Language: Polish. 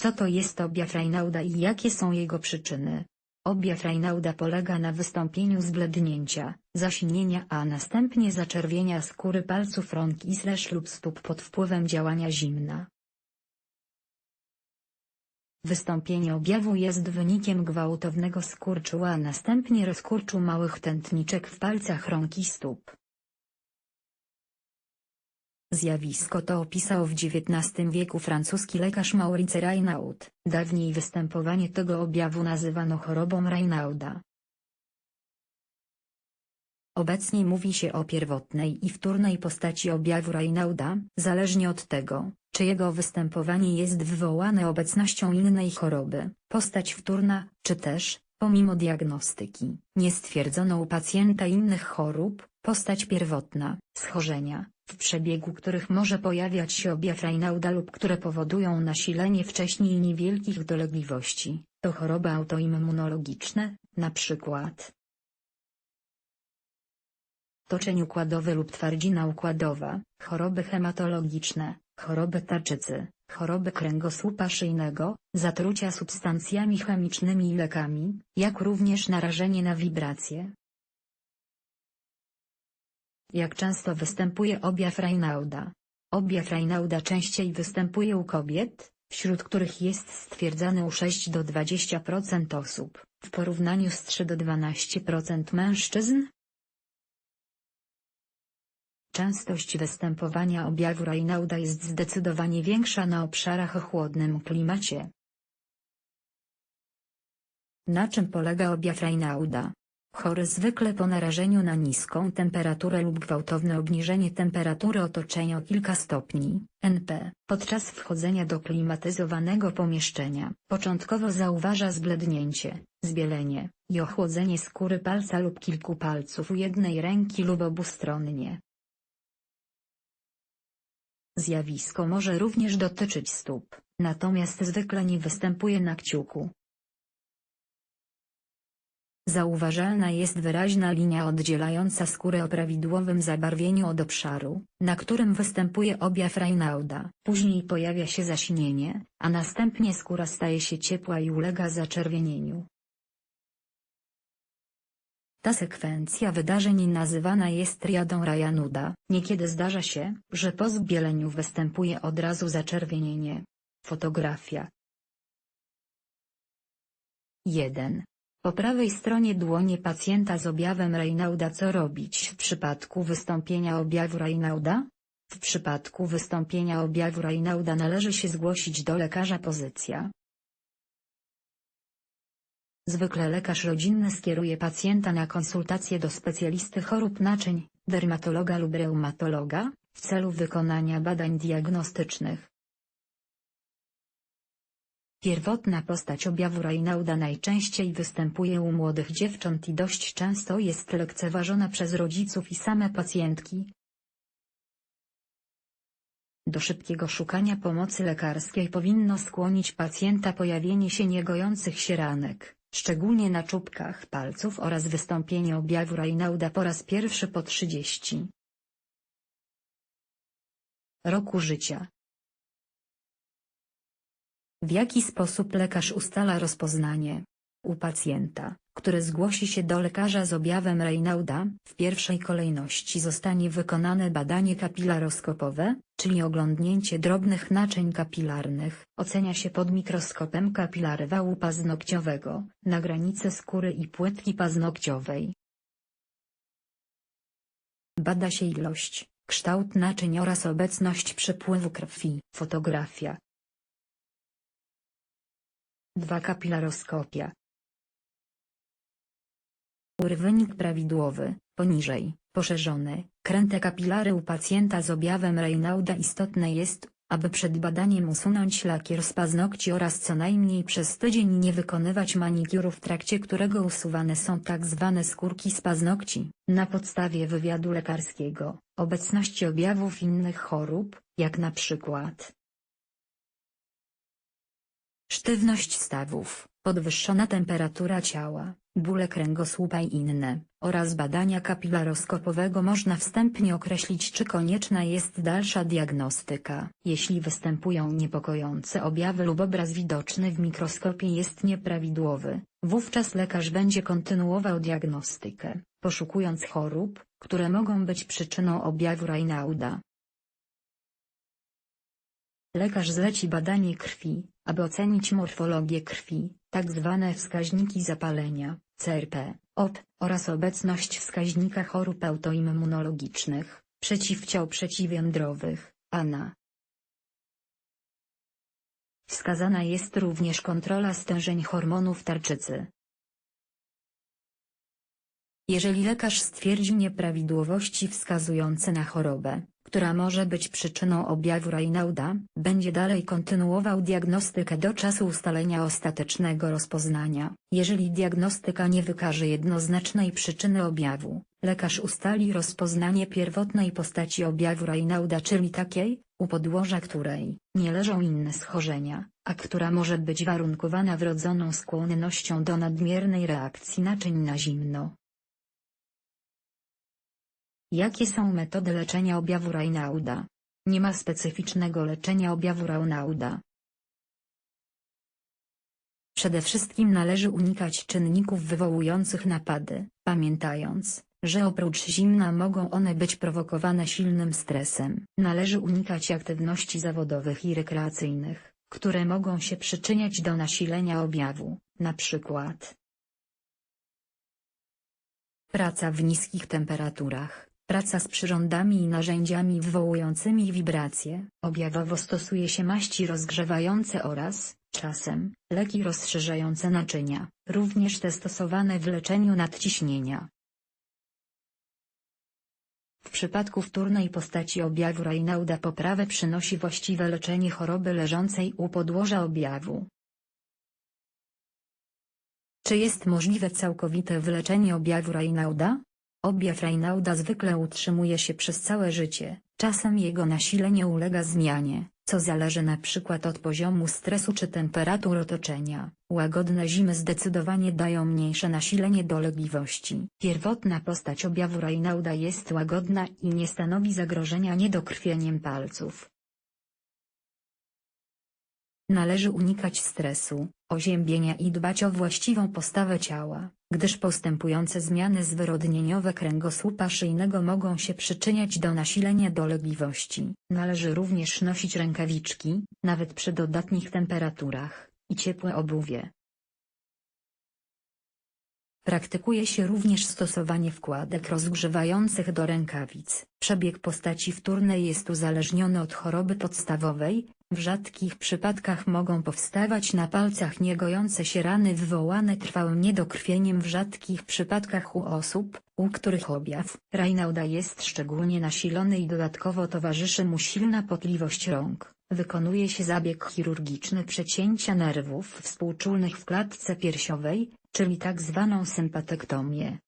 Co to jest objaw Reinauda i jakie są jego przyczyny? Objaw Reinauda polega na wystąpieniu zblednięcia, zasinienia a następnie zaczerwienia skóry palców rąk i slash lub stóp pod wpływem działania zimna. Wystąpienie objawu jest wynikiem gwałtownego skurczu a następnie rozkurczu małych tętniczek w palcach rąk i stóp. Zjawisko to opisał w XIX wieku francuski lekarz Maurice Raynaud. Dawniej występowanie tego objawu nazywano chorobą Raynauda. Obecnie mówi się o pierwotnej i wtórnej postaci objawu Raynauda, zależnie od tego, czy jego występowanie jest wywołane obecnością innej choroby. Postać wtórna, czy też, pomimo diagnostyki, nie stwierdzono u pacjenta innych chorób, postać pierwotna, schorzenia, w przebiegu których może pojawiać się objaw Raynauda lub które powodują nasilenie wcześniej niewielkich dolegliwości, to choroby autoimmunologiczne, np. toczeń układowy lub twardzina układowa, choroby hematologiczne, choroby tarczycy, choroby kręgosłupa szyjnego, zatrucia substancjami chemicznymi i lekami, jak również narażenie na wibracje. Jak często występuje objaw Raynauda? Objaw Raynauda częściej występuje u kobiet, wśród których jest stwierdzany u 6 do 20% osób, w porównaniu z 3 do 12% mężczyzn. Częstość występowania objawu Raynauda jest zdecydowanie większa na obszarach o chłodnym klimacie. Na czym polega objaw Raynauda? Chory zwykle po narażeniu na niską temperaturę lub gwałtowne obniżenie temperatury otoczenia o kilka stopni, NP, podczas wchodzenia do klimatyzowanego pomieszczenia, początkowo zauważa zblednięcie, zbielenie i ochłodzenie skóry palca lub kilku palców u jednej ręki lub obustronnie. Zjawisko może również dotyczyć stóp, natomiast zwykle nie występuje na kciuku. Zauważalna jest wyraźna linia oddzielająca skórę o prawidłowym zabarwieniu od obszaru, na którym występuje objaw Raynauda. Później pojawia się zasinienie, a następnie skóra staje się ciepła i ulega zaczerwienieniu. Ta sekwencja wydarzeń nazywana jest triadą Rayanuda. Niekiedy zdarza się, że po zbieleniu występuje od razu zaczerwienienie. Fotografia 1. Po prawej stronie dłonie pacjenta z objawem Raynauda Co robić w przypadku wystąpienia objawu Raynauda? W przypadku wystąpienia objawu Raynauda należy się zgłosić do lekarza pozycja. Zwykle lekarz rodzinny skieruje pacjenta na konsultację do specjalisty chorób naczyń, dermatologa lub reumatologa, w celu wykonania badań diagnostycznych. Pierwotna postać objawu Raynauda najczęściej występuje u młodych dziewcząt i dość często jest lekceważona przez rodziców i same pacjentki. Do szybkiego szukania pomocy lekarskiej powinno skłonić pacjenta pojawienie się niegojących się ranek, szczególnie na czubkach palców oraz wystąpienie objawu Raynauda po raz pierwszy po 30 roku życia. W jaki sposób lekarz ustala rozpoznanie? U pacjenta, który zgłosi się do lekarza z objawem Raynauda, w pierwszej kolejności zostanie wykonane badanie kapilaroskopowe, czyli oglądnięcie drobnych naczyń kapilarnych. Ocenia się pod mikroskopem kapilary wału paznokciowego, na granicy skóry i płytki paznokciowej. Bada się ilość, kształt naczyń oraz obecność przepływu krwi. Fotografia 2 kapilaroskopia. UR wynik prawidłowy, poniżej, poszerzony, kręte kapilary u pacjenta z objawem Raynauda istotne jest, aby przed badaniem usunąć lakier z paznokci oraz co najmniej przez tydzień nie wykonywać manikuru w trakcie którego usuwane są tak zwane skórki z paznokci. Na podstawie wywiadu lekarskiego, obecności objawów innych chorób, jak na przykład Sztywność stawów, podwyższona temperatura ciała, bóle kręgosłupa i inne, oraz badania kapilaroskopowego można wstępnie określić czy konieczna jest dalsza diagnostyka. Jeśli występują niepokojące objawy lub obraz widoczny w mikroskopie jest nieprawidłowy, wówczas lekarz będzie kontynuował diagnostykę, poszukując chorób, które mogą być przyczyną objawu Raynauda. Lekarz zleci badanie krwi, aby ocenić morfologię krwi, tak zwane wskaźniki zapalenia, CRP, OP, oraz obecność wskaźnika chorób autoimmunologicznych, przeciwciał przeciwjądrowych, ANA. Wskazana jest również kontrola stężeń hormonów tarczycy. Jeżeli lekarz stwierdzi nieprawidłowości wskazujące na chorobę, która może być przyczyną objawu Raynauda, będzie dalej kontynuował diagnostykę do czasu ustalenia ostatecznego rozpoznania. Jeżeli diagnostyka nie wykaże jednoznacznej przyczyny objawu, lekarz ustali rozpoznanie pierwotnej postaci objawu Raynauda czyli takiej, u podłoża której nie leżą inne schorzenia, a która może być warunkowana wrodzoną skłonnością do nadmiernej reakcji naczyń na zimno. Jakie są metody leczenia objawu Raynauda? Nie ma specyficznego leczenia objawu Raynauda. Przede wszystkim należy unikać czynników wywołujących napady, pamiętając, że oprócz zimna mogą one być prowokowane silnym stresem. Należy unikać aktywności zawodowych i rekreacyjnych, które mogą się przyczyniać do nasilenia objawu, na przykład praca w niskich temperaturach, praca z przyrządami i narzędziami wywołującymi wibracje. Objawowo stosuje się maści rozgrzewające oraz, czasem, leki rozszerzające naczynia, również te stosowane w leczeniu nadciśnienia. W przypadku wtórnej postaci objawu Raynauda poprawę przynosi właściwe leczenie choroby leżącej u podłoża objawu. Czy jest możliwe całkowite wyleczenie objawu Raynauda? Objaw Raynauda zwykle utrzymuje się przez całe życie, czasem jego nasilenie ulega zmianie, co zależy na przykład od poziomu stresu czy temperatur otoczenia. Łagodne zimy zdecydowanie dają mniejsze nasilenie dolegliwości. Pierwotna postać objawu Raynauda jest łagodna i nie stanowi zagrożenia niedokrwieniem palców. Należy unikać stresu, oziębienia i dbać o właściwą postawę ciała, gdyż postępujące zmiany zwyrodnieniowe kręgosłupa szyjnego mogą się przyczyniać do nasilenia dolegliwości. Należy również nosić rękawiczki, nawet przy dodatnich temperaturach, i ciepłe obuwie. Praktykuje się również stosowanie wkładek rozgrzewających do rękawic. Przebieg postaci wtórnej jest uzależniony od choroby podstawowej, w rzadkich przypadkach mogą powstawać na palcach niegojące się rany wywołane trwałym niedokrwieniem w rzadkich przypadkach u osób, u których objaw Raynauda jest szczególnie nasilony i dodatkowo towarzyszy mu silna potliwość rąk. Wykonuje się zabieg chirurgiczny przecięcia nerwów współczulnych w klatce piersiowej, czyli tak zwaną sympatektomię.